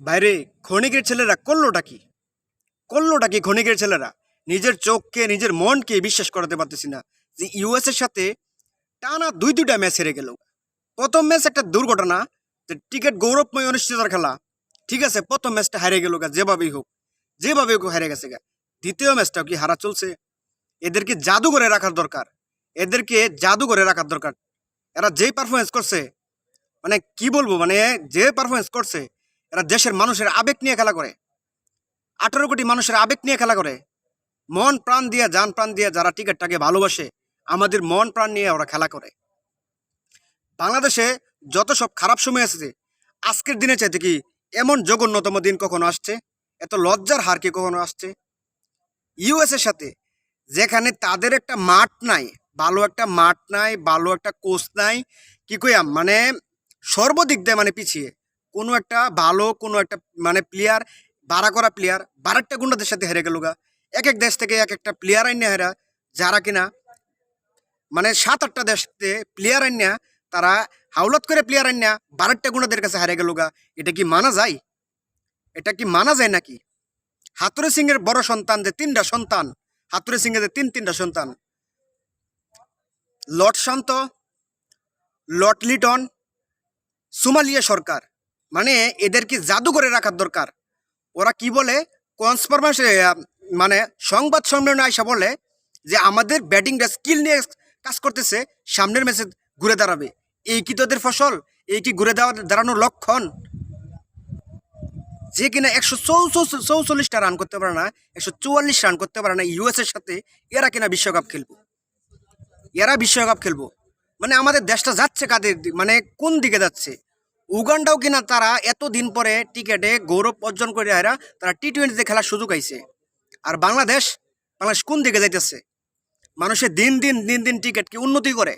বাইরে ক্ষণিকের ছেলেরা করলোটা কি? করলোটা কি ক্ষণিকের ছেলেরা? নিজের চোখকে, নিজের মনকে বিশ্বাস করাতে পারতেছি না যে ইউএস এর সাথে টানা দুই দুইটা ম্যাচ হেরে গেল। প্রথম ম্যাচ একটা দুর্ঘটনা, যে টিকিট গৌরবময় অনুষ্ঠিতার খেলা। ঠিক আছে, প্রথম ম্যাচটা হারে গেল গা, যেভাবেই হোক যেভাবে হোক হারে গেছে গা। দ্বিতীয় ম্যাচটাও কি হারা চলছে? এদেরকে জাদু করে রাখার দরকার। এদেরকে জাদু করে রাখার দরকার। এরা যেই পারফরমেন্স করছে মানে কি বলব মানে যে পারফরমেন্স করছে এরা দেশের মানুষের আবেগ নিয়ে খেলা করে। আঠারো কোটি মানুষের আবেগ নিয়ে খেলা করে। মন প্রাণ দিয়ে যান প্রাণ দিয়ে যারা টিকিটটাকে ভালোবাসে, আমাদের মন প্রাণ নিয়ে ওরা খেলা করে। বাংলাদেশে যত সব খারাপ সময় এসেছে আজকের দিনে চাইতে কি এমন জঘন্যতম দিন কখনো আসছে? এত লজ্জার হার কি কখনো আসছে? ইউএস এর সাথে, যেখানে তাদের একটা মাঠ নাই, ভালো একটা মাঠ নাই, ভালো একটা কোচ নাই, কি কইয়াম মানে সর্বদিক দিয়ে মানে পিছিয়ে। কোনো একটা ভালো, কোনো একটা মানে প্লেয়ার বাড়া করা প্লেয়ার বারাট্টা গুন্ডাদের সাথে হেরে গেল গা। এক এক দেশ থেকে এক একটা প্লেয়ার আইনে হেরা, যারা কিনা মানে সাত আটটা দেশ থেকে প্লেয়ার আইনা তারা হাওলাত করে প্লেয়ার আইনা বারাট্টা গুন্ডাদের কাছে হারে গেল গা। এটা কি মানা যায়? এটা কি মানা যায় নাকি? হাতুরে সিং এর বড় সন্তান যে তিনটা সন্তান হাতুরে সিং এর যে তিন তিনটা সন্তান। Lord Shanto, lord Liton, Somalia Sarkar. মানে এদেরকে জাদু করে রাখার দরকার। ওরা কি বলে? কনসফার্মেশন মানে সংবাদ সম্মেলনে আইসা বলে যে আমাদের ব্যাটিংটা স্কিল নিয়ে কাজ করতেছে, সামনের ম্যাচে ঘুরে দাঁড়াবে। এই কি তোদের ফসল? এই কি ঘুরে দাঁড়া, দাঁড়ানোর লক্ষণ? যে কিনা একশো চৌচল্লিশটা রান করতে পারে না, একশো চুয়াল্লিশ রান করতে পারে না ইউএস এর সাথে, এরা কিনা বিশ্বকাপ খেলব। এরা বিশ্বকাপ খেলব। মানে আমাদের দেশটা যাচ্ছে কাদের মানে কোন দিকে যাচ্ছে? উগান্ডাও কিনা তারা এত দিন পরে টিকেটে গৌরব অর্জন করে এরা, তারা টি টোয়েন্টিতে খেলার সুযোগ আইছে আর বাংলাদেশ বাংলাদেশ কোন দিকে যাইতেছে? মানুষের দিন দিন দিন দিন টিকিট কি উন্নতি করে?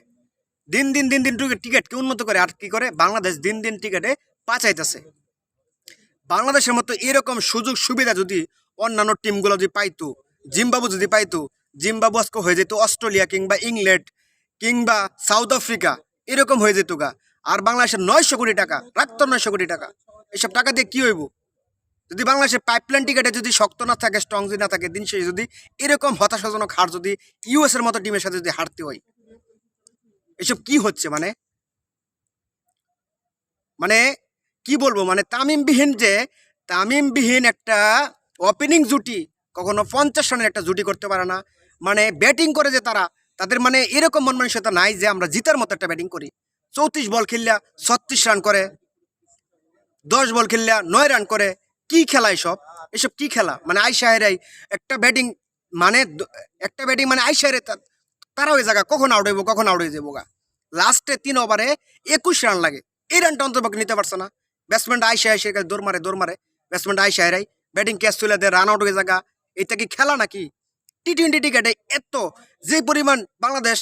দিন দিন দিন দিন টিকিট কি উন্নত করে আর কি করে? বাংলাদেশ দিন দিন টিকেটে পাচাইতেছে। বাংলাদেশের মতো এরকম সুযোগ সুবিধা যদি অন্যান্য টিমগুলো যদি পাইতো জিম্বাবু যদি পাইতো জিম্বাবু আজকে হয়ে যেত অস্ট্রেলিয়া কিংবা ইংল্যান্ড কিংবা সাউথ আফ্রিকা, এরকম হয়ে যেত গা। আর বাংলাদেশের নয়শো কোটি টাকা, রাখতো নয়শো কোটি টাকা। এসব টাকা দিয়ে কী হইব? যদি বাংলাদেশের পাইপলাইন টিকেটে যদি শক্ত না থাকে স্ট্রং যদি না থাকে, দিন শেষে যদি এরকম হতাশাজনক হার যদি ইউএস এর মতো টিমের সাথে যদি হারতে হয়, এসব কি হচ্ছে মানে? মানে কি বলব? মানে তামিমবিহীন যে, তামিমবিহীন একটা ওপেনিং জুটি কখনো পঞ্চাশ রানের একটা জুটি করতে পারে না। মানে ব্যাটিং করে যে তারা, তাদের মানে এরকম মন মানসিকতা নাই যে আমরা জিতার মতো একটা ব্যাটিং করি। চৌত্রিশ বল খেললা ছত্রিশ রান করে, দশ বল খেললা নয় রান করে। কি খেলা এসব? এসব কি খেলা? মানে আইসাহেরাই একটা ব্যাটিং মানে একটা ব্যাটিং মানে আইসাহেরে তারা ওই জায়গা কখন আউট হইব, কখন আউট হয়ে যাব গা? লাস্টে তিন ওভারে একুশ রান লাগে। এই রানটা অন্তর্পক্ষে নিতে পারছে না। ব্যাটসম্যানটা আইসা আইসে দৌড় মারে দৌড় মারে। ব্যাটসম্যানটা আইসা হেরাই ব্যাটিং ক্যাচ তুলে দেয় রান আউট হয়ে জায়গা এটা কি খেলা নাকি? টি টোয়েন্টি টিকেটে এত যে পরিমাণ বাংলাদেশ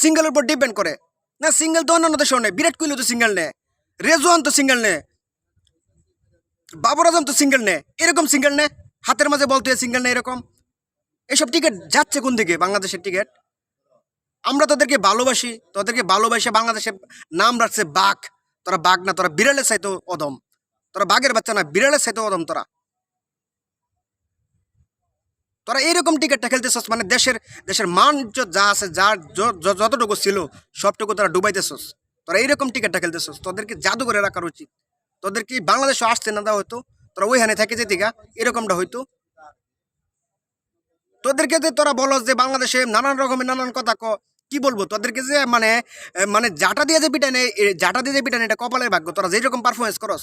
সিঙ্গেলের উপর ডিপেন্ড করে। না সিঙ্গেল তো অন্যান্য দেশেও নেই বিরাট কোহলি তো সিঙ্গেল নেয়। রেজওয়ান তো সিঙ্গেল নেয়। বাবর আজম তো সিঙ্গেল নেয়। এরকম সিঙ্গেল নেয়। হাতের মাঝে বলতে সিঙ্গেল নেয় এরকম। এসব টিকিট যাচ্ছে কোন দিকে? বাংলাদেশের টিকিট আমরা তোদেরকে ভালোবাসি। তোদেরকে ভালোবাসে বাংলাদেশে নাম রাখছে বাঘ। তোরা বাঘ না, তোরা বিড়ালের চাইতো অদম। তোরা বাঘের বাচ্চা না, বিড়ালের চাইতো অদম তোরা। তোরা এইরকম টিকিটটা খেলতেছস মানে দেশের দেশের মান যা আছে, যার যতটুকু ছিল, সবটুকু তোরা ডুবাইতেছস। তোরা এইরকম টিকিটটা খেলতেছস, তোদেরকে জাদু করে রাখার উচিত। তোদেরকে বাংলাদেশে আসতে না দেওয়া হতো তোরা ওইখানে থেকে যেতে গা এরকমটা হইতো। তোদেরকে যে তোরা বলো যে বাংলাদেশে নানান রকমের নানান কথা ক, কি বলব? তোদেরকে যে মানে মানে জাটা দিয়ে যে পিটানে জাটা দিয়ে যে পিটানে এটা কপালের ভাগ্য, তোরা যেই রকম পারফরমেন্স করস,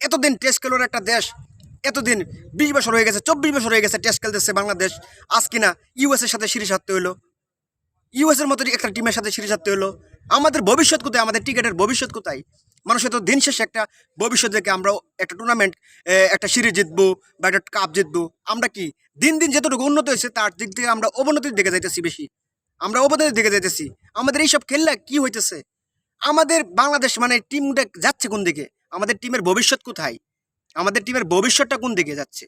এতদিন টেস্ট খেলোর একটা দেশ এতদিন বিশ বছর হয়ে গেছে, চব্বিশ বছর হয়ে গেছে টেস্ট খেলতেছে বাংলাদেশ। আজ কিনা ইউএস এর সাথে সিরিজ হারতে হইল ইউএস এর মতো একটা টিমের সাথে সিরিজ হারতে হইল আমাদের ভবিষ্যৎ কোথায়? আমাদের ক্রিকেটের ভবিষ্যৎ কোথায়? মানুষের তো দিন শেষে একটা ভবিষ্যৎ দেখে আমরা একটা টুর্নামেন্ট একটা সিরিজ জিতবো বা একটা কাপ জিতবো। আমরা কি দিন দিন যতটুকু উন্নত হয়েছে, তার দিক থেকে আমরা অবনতির দিকে যাইতেছি বেশি। আমরা অবনতির দিকে যাইতেছি। আমাদের এইসব খেললে কি হইতেছে? আমাদের বাংলাদেশ মানে টিমটা যাচ্ছে কোন দিকে? আমাদের টিমের ভবিষ্যৎ কোথায়? আমাদের টিমের ভবিষ্যৎটা কোন দিকে যাচ্ছে?